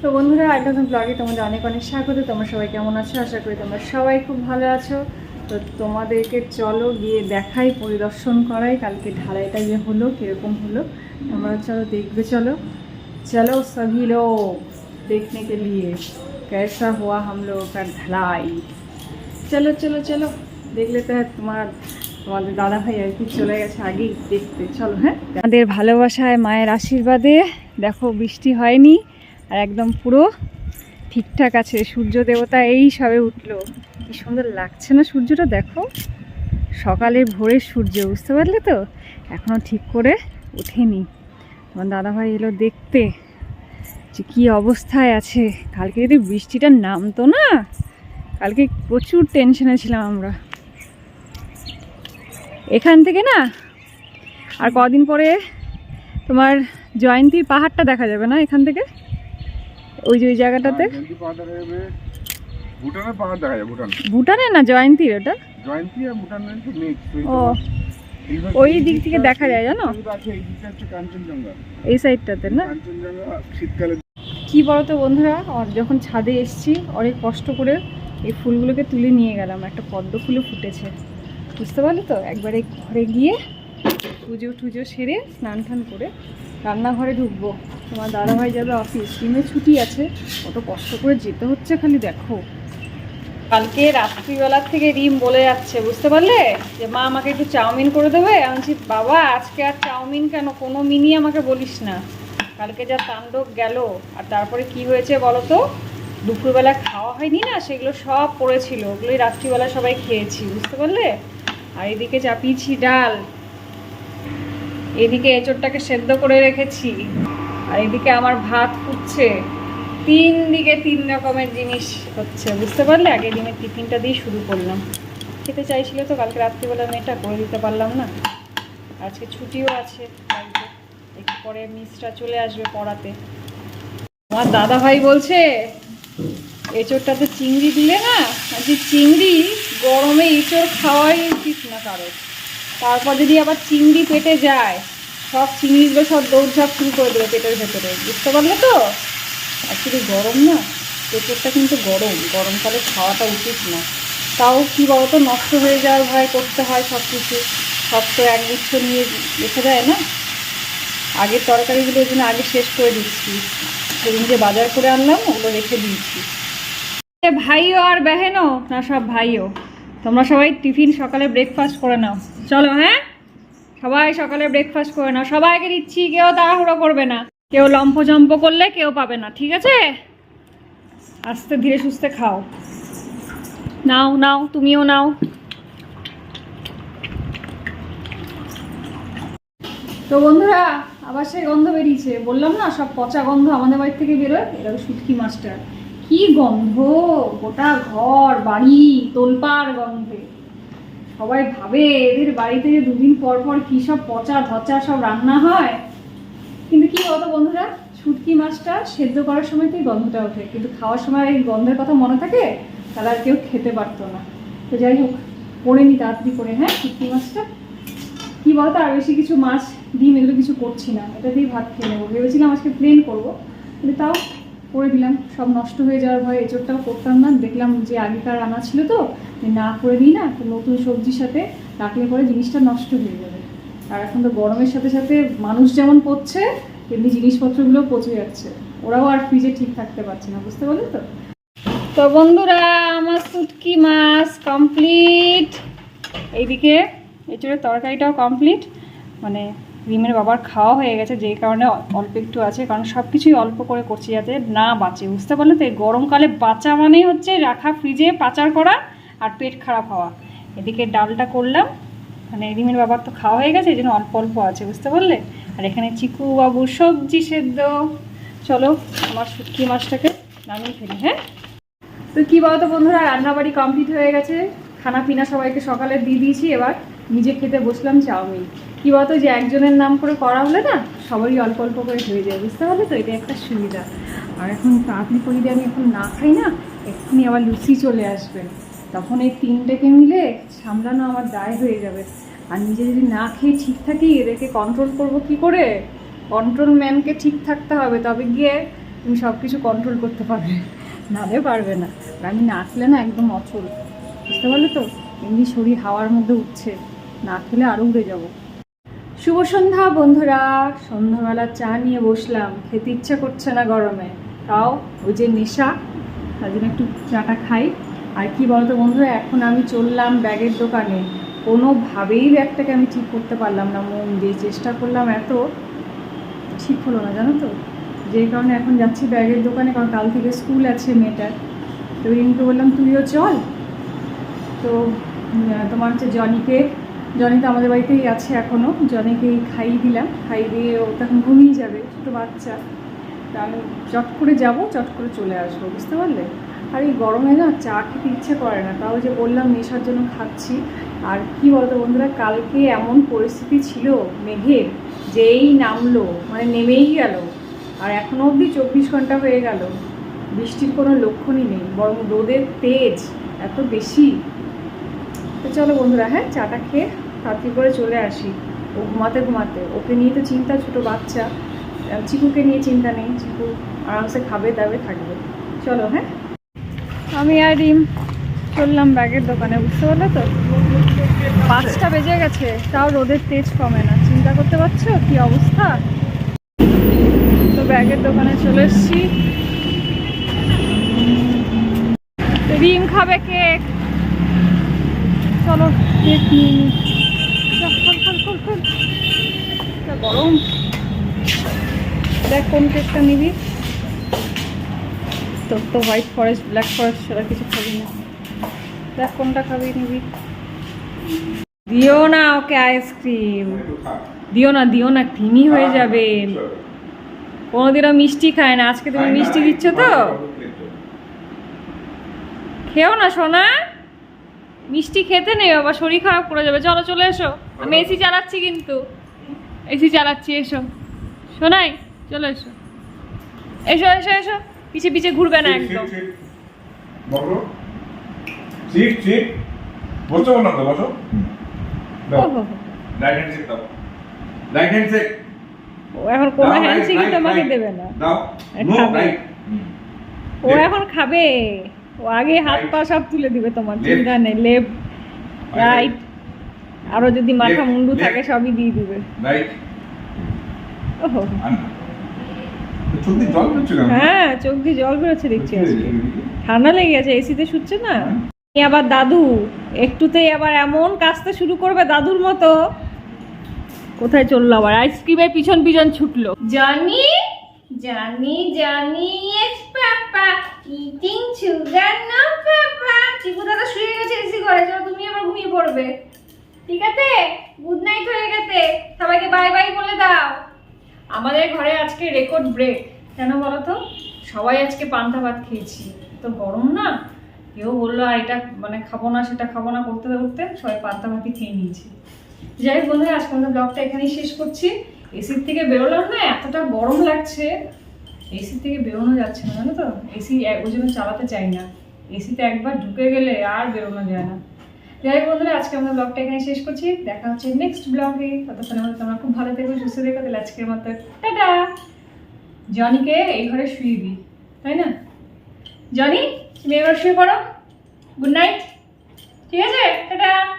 তো বন্ধুরা একটা নতুন ব্লগে তোমাদের অনেক অনেক স্বাগত তোমরা সবাই কেমন আছো আশা করি তোমরা সবাই খুব ভালো আছো তো তোমাদেরকে চলো গিয়ে দেখাই পরিদর্শন করাই কালকে ঢালাইটা যে হলো কীরকম হলো তোমরা চলো দেখবে চলো चलो सभी लोग देखने के लिए कैसा हुआ हम लोगों का ढलाई চলো চলো চলো দেখ লেতে হ্যাঁ তোমার তোমাদের দাদা ভাই আর কি চলে গেছে আগেই দেখতে চলো হ্যাঁ আমাদের ভালোবাসায় মায়ের আশীর্বাদে দেখো বৃষ্টি হয়নি আর একদম পুরো ঠিকঠাক আছে। সূর্য দেবতা এই সবে উঠল। কি সুন্দর লাগছে না সূর্যটা, দেখো। সকালে ভোরের সূর্য, বুঝতে পারলে তো? এখনও ঠিক করে ওঠেনি। তোমার দাদাভাই এলো দেখতে যে কী অবস্থায় আছে। কালকে যদি বৃষ্টিটা নামতো না, কালকে প্রচুর টেনশনে ছিলাম আমরা। এখান থেকে না, আর কদিন পরে তোমার জয়ন্তীর পাহাড়টা দেখা যাবে না এখান থেকে? ওই যে ওই জায়গাটাতে? ভুটানের পাহাড় দেখা যাবে ভুটান। ভুটানে না জয়ন্তীর ওটা? জয়ন্তী আর ভুটানের ও। ওই দিক থেকে দেখা যায় জানো? এই সাইডটাতে না? শীতকালে। কি বলতো বন্ধুরা আর যখন ছাদে এসছি অনেক কষ্ট করে এই ফুলগুলোকে তুলে নিয়ে গেলাম। একটা পদ্ম ফুলও ফুটেছে। বুঝতে পারলে তো? একবারে ঘরে গিয়ে পুজো টুজো সেরে স্নান টান করে রান্নাঘরে ঢুকবো। তোমার দাদাভাই যাবে অফিস ডিমের ছুটি আছে। কত কষ্ট করে যেতে হচ্ছে খালি দেখো। কালকে রাত্রিবেলার থেকে রিম বলে যাচ্ছে, বুঝতে পারলে? যে মা আমাকে একটু চাউমিন করে দেবে? আমি বলছি, বাবা, আজকে আর চাউমিন কেন? কোনো মিনি আমাকে বলিস না। কালকে যা তাণ্ডব গেল। আর তারপরে কি হয়েছে বলো তো? দুপুরবেলা খাওয়া হয়নি না? সেগুলো সব পড়েছিল। ওগুলোই রাত্রিবেলা সবাই খেয়েছি, বুঝতে পারলে? আর এদিকে চাপিয়েছি ডাল। এদিকে এঁচড়টাকে সেদ্ধ করে রেখেছি। আর এদিকে আমার ভাত ফুটছে। তিন দিকে তিন রকমের জিনিস হচ্ছে, বুঝতে পারলে? আগে ডিমের টিফিনটা দিয়ে শুরু করলাম। খেতে চাইছিল তো, কালকে রাত্রিবেলা মেয়েটা করে দিতে পারলাম না। আজকে ছুটিও আছে একটু পরে মিসরা চলে আসবে পড়াতে। আমার দাদা ভাই বলছে, এঁচড়টাতে চিংড়ি দিলে না আজকে চিংড়ি গরমে এঁচড় খাওয়াই উচিত না কারও তারপর যদি আবার চিংড়ি পেটে যায়, সব চিংড়িগুলো সব দৌড়ঝাঁপ শুরু করে দেবে পেটের ভেতরে। বুঝতে পারলে তো? অ্যাকচুয়ালি গরম না পেঁপেরটা কিন্তু গরম। গরমকালে খাওয়াটা উচিত না। তাও কী বলতো, নষ্ট হয়ে যাওয়ার ভয় করতে হয় সব কিছু সব তো এক একগুচ্ছ নিয়ে রেখে দেয় না। আগের তরকারিগুলো জন্য আগে শেষ করে দিচ্ছি। সেদিন যে বাজার করে আনলাম, ওগুলো রেখে দিয়েছি। ভাইও আর বেহেনও? না, সব ভাইও? তোমরা সবাই টিফিন সকালে ব্রেকফাস্ট করে নাও। চলো হ্যাঁ? সবাই সকালে ব্রেকফাস্ট করে নাও। সবাইকে দিচ্ছি, কেউ তাড়াহুড়ো করবে না। কেউ লম্প জম্প করলে কেউ পাবে না, ঠিক আছে? আস্তে ধীরে সুস্থে খাও। নাও নাও, তুমিও নাও। তো বন্ধুরা, আবার সেই গন্ধ বেরিয়েছে। বললাম না, সব পচা গন্ধ আমাদের বাড়ি থেকে বেরোয়? এটা শুটকি মাছটা কি গন্ধ? গোটা ঘর, বাড়ি, তোলপাড় গন্ধে। সবাই ভাবে, এদের বাড়িতে দুদিন পর পর কী সব পচা ধচা সব রান্না হয়? কিন্তু কি বলতো বন্ধুরা? শুটকি মাছটা সেদ্ধ করার সময় সময়তেই গন্ধটা ওঠে। কিন্তু খাওয়ার সময় এই গন্ধের কথা মনে থাকে, তাহলে আর কেউ খেতে পারতো না। তো যাই হোক, করে নি তাড়াতাড়ি করে হ্যাঁ শুটকি মাছটা? কি বলতো, আর বেশি কিছু মাছ, ডিম এগুলো কিছু করছি না। এটা দিয়ে ভাত খেয়ে নেব। ভেবেছিলাম আজকে প্লেন করব, কিন্তু তাও করে দিলাম। সব নষ্ট হয়ে যাওয়ার ভয়ে এঁচড়টাও করতাম না। দেখলাম যে আগেকার আনা ছিল তো না করে দিই না, তো নতুন সবজির সাথে রাখলে পরে জিনিসটা নষ্ট হয়ে যাবে। আর এখন তো গরমের সাথে সাথে মানুষ যেমন পড়ছে তেমনি জিনিসপত্রগুলো পচে যাচ্ছে। ওরাও আর ফ্রিজে ঠিক থাকতে পারছে না, বুঝতে পারলে তো? তো বন্ধুরা, আমার শুটকি মাছ কমপ্লিট এইদিকে এঁচড়ের তরকারিটাও কমপ্লিট মানে রিমের বাবার খাওয়া হয়ে গেছে, যেই কারণে অল্প একটু আছে, কারণ সব কিছুই অল্প করে করছি যাতে না বাঁচে। বুঝতে পারলে তো এই গরমকালে বাঁচা মানেই হচ্ছে রাখা ফ্রিজে পাচার করা আর পেট খারাপ হওয়া। এদিকে ডালটা করলাম মানে রিমের বাবার তো খাওয়া হয়ে গেছে, এই জন্য অল্প অল্প আছে, বুঝতে পারলে? আর এখানে চিকু বাবু সবজি সেদ্ধ। চলো, আমার শুটকি মাছটাকে নামিয়ে ফেলি হ্যাঁ? তো কি বলতো বন্ধুরা, রান্নাবাড়ি কমপ্লিট হয়ে গেছে। খানা পিনা সবাইকে সকালে দিয়ে দিয়েছি, এবার নিজে খেতে বসলাম চাউমিন। কি বলতো যে একজনের নাম করে করা হলে না সবারই অল্প অল্প করে হয়ে যায়, বুঝতে পারলে তো? এটা একটা সুবিধা। আর এখন তাড়াতাড়ি করে দিয়ে আমি এখন না খাই না, এক্ষুনি আবার লুচি চলে আসবে। তখন এই তিনটেকে মিলে সামলানো আমার দায় হয়ে যাবে। আর নিজে যদি না খেয়ে ঠিক থাকি, এদেরকে কন্ট্রোল করব কি করে? কন্ট্রোল ম্যানকে ঠিক থাকতে হবে, তবে গিয়ে তুমি সব কিছু কন্ট্রোল করতে পারবে। নালে পারবে না। আমি খেলে না একদম অচল। বুঝতে পারলে তো? এমনি শরীর হাওয়ার মধ্যে উঠছে। না খেলে আরও উড়ে যাব। শুভ সন্ধ্যা, বন্ধুরা। সন্ধ্যাবেলা চা নিয়ে বসলাম। খেতে ইচ্ছা করছে না গরমে। তাও ওই যে নেশা, তার জন্য একটু চাটা খাই। আর কি বলতো বন্ধুরা, এখন আমি চললাম ব্যাগের দোকানে। কোনোভাবেই ব্যাগটাকে আমি ঠিক করতে পারলাম না। মন দিয়ে চেষ্টা করলাম এত, ঠিক হলো না, জানো তো? যেই কারণে এখন যাচ্ছি ব্যাগের দোকানে, কারণ কাল থেকে স্কুল আছে মেয়েটার। তো রিঙ্কু বললাম, তুইও চল। তো তোমার হচ্ছে জনিকে জনি তো আমাদের বাড়িতেই আছে এখনও জনিকে খাইয়ে দিলাম। খাইয়ে দিয়ে ও তখন ঘুমিয়ে যাবে, ছোটো বাচ্চা। তা আমি চট করে যাব, চট করে চলে আসব, বুঝতে পারলে? আর এই গরমে না চা খেতে ইচ্ছে করে না। তাও যে বললাম, নেশার জন্য খাচ্ছি। আর কি বলতো বন্ধুরা, কালকে এমন পরিস্থিতি ছিল মেঘের, যেই নামলো মানে নেমেই গেল। আর এখনও অবধি চব্বিশ ঘণ্টা হয়ে গেল। বৃষ্টির কোনো লক্ষণই নেই। বরং রোদের তেজ এত বেশি। তো চলো বন্ধুরা হ্যাঁ চাটা খেয়ে তাড়াতাড়ি করে চলে আসি। ও ঘুমাতে ঘুমাতে, ওকে নিয়ে তো চিন্তা, ছোটো বাচ্চা। চিকুকে নিয়ে চিন্তা নেই, চিকু আরামসে খাবে দাবে থাকবে। চলো হ্যাঁ। আমি আর রিম চললাম ব্যাগের দোকানে, বুঝতে পারলে তো? পাঁচটা বেজে গেছে, তাও রোদের তেজ কমে না। চিন্তা করতে পারছ? কি অবস্থা? তো ব্যাগের দোকানে চলে এসেছি। রিম খাবে কেক। চলো কেক নিয়ে নিই গরম দেখ কোন কেকটা নিবি। তোর তো হোয়াইট ফরেস্ট ব্ল্যাক ফরেস্ট সেটা কিছু খাবি না। দেখ কোনটা খাবি নিবি। দিও না ওকে আইসক্রিম দিও না দিও না ক্রিমি হয়ে যাবে। কোনোদিনও মিষ্টি খায় না। আজকে তুমি মিষ্টি দিচ্ছ তো? খেও না, সোনা। মিষ্টি খেতে নেই বাবা শরীর খারাপ করে যাবে। চলো চলে এসো। আমি এসি চালাচ্ছি কিন্তু। এসি চালাচ্ছি এসো। শোনাই চলে এসো। এসো এসো এসো। পিছে পিছে ঘুরবে না একদম। বসো সিট সিট বসো না তো? বসো। রাইট হ্যান্ড সিট দাও। রাইট হ্যান্ড সিট ও এখন কোনো হ্যান্ডসিকই তোমাকে দেবে না। দাও। নো রাইট ও এখন খাবে। ও আগে হাত পা সব তুলে দিবে তোমার চিন্তা নেই লেফট রাইট আরও যদি মাথা মুন্ডু থাকে সবই দিয়ে দিবে। রাইট ওহো। চোখ দিয়ে জল পড়ছে হ্যাঁ চোখ দিয়ে জল বেরোচ্ছে দেখছি আজকে। ঠান্ডা লেগে গেছে এসিতে শুচ্ছে না? হ্যাঁ। আবার দাদু একটুতেই আবার এমন কাজটা শুরু করবে দাদুর মতো। কোথায় চলল আবার? আইসক্রিমের পিছন পিছন ছুটলো। জানি জানি জানি yes papa eating sugar no papa Chiku দাদা শুয়ে গেছে এসি ঘরে চলো, তুমি আবার ঘুমিয়ে পড়বে। ঠিক আছে? গুড নাইট হয়ে গেছে। সবাইকে বাই বাই বলে দাও। আমাদের ঘরে আজকে রেকর্ড ব্রেক কেন বলো তো সবাই আজকে পান্তা ভাত খেয়েছি। তো গরম না? কেউ বলল, আর এটা মানে খাব না, সেটা খাব না করতে করতে সবাই পান্তা ভাতই খেয়ে নিয়েছি। যাই হোক বন্ধুরা, আজকে আমাদের ব্লগটা এখানেই শেষ করছি। এসির থেকে বেরোলাম না, এতটা গরম লাগছে। এসি থেকে বেরোনো যাচ্ছে না, জানো তো? এসি ওই জন্য চালাতে চাই না। এসিতে একবার ঢুকে গেলে আর বেরোনো যায় না। যাই বন্ধুরা, আজকে আমরা ব্লগটা এখানে শেষ করছি। দেখা হচ্ছে নেক্সট ব্লগে। ততক্ষণ আমাদের তোমরা খুব ভালো থেকো, সুস্থ দেখো তাহলে আজকের মতো টাটা। জনিকে এই ঘরে শুয়ে দিই, তাই না? জনি, তুমি এবার শুয়ে পড়ো। গুড নাইট ঠিক আছে? টাটা।